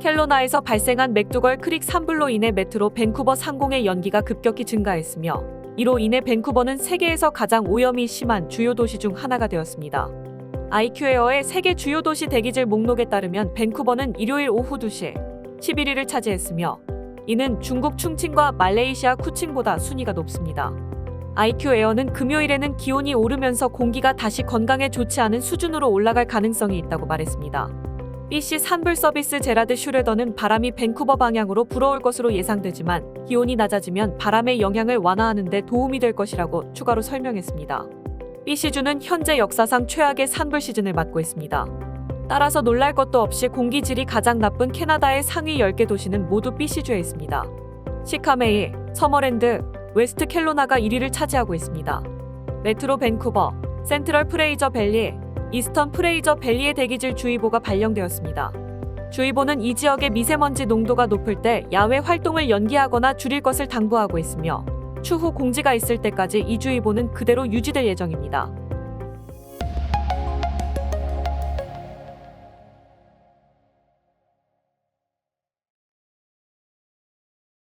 켈로나에서 발생한 맥두걸 크릭 산불로 인해 메트로 밴쿠버 상공의 연기가 급격히 증가했으며 이로 인해 밴쿠버는 세계에서 가장 오염이 심한 주요 도시 중 하나가 되었습니다. 아이큐에어의 세계 주요 도시 대기질 목록에 따르면 밴쿠버는 일요일 오후 2시 11위를 차지했으며 이는 중국 충칭과 말레이시아 쿠칭보다 순위가 높습니다. IQ 에어는 금요일에는 기온이 오르면서 공기가 다시 건강에 좋지 않은 수준으로 올라갈 가능성이 있다고 말했습니다. BC 산불 서비스 제라드 슈레더는 바람이 밴쿠버 방향으로 불어올 것으로 예상되지만 기온이 낮아지면 바람의 영향을 완화하는 데 도움이 될 것이라고 추가로 설명했습니다. BC주는 현재 역사상 최악의 산불 시즌을 맞고 있습니다. 따라서 놀랄 것도 없이 공기질이 가장 나쁜 캐나다의 상위 10개 도시는 모두 BC주에 있습니다. 시카메이, 서머랜드, 웨스트 켈로나가 1위를 차지하고 있습니다. 메트로 밴쿠버, 센트럴 프레이저 밸리, 이스턴 프레이저 밸리의 대기질 주의보가 발령되었습니다. 주의보는 이 지역의 미세먼지 농도가 높을 때 야외 활동을 연기하거나 줄일 것을 당부하고 있으며 추후 공지가 있을 때까지 이 주의보는 그대로 유지될 예정입니다.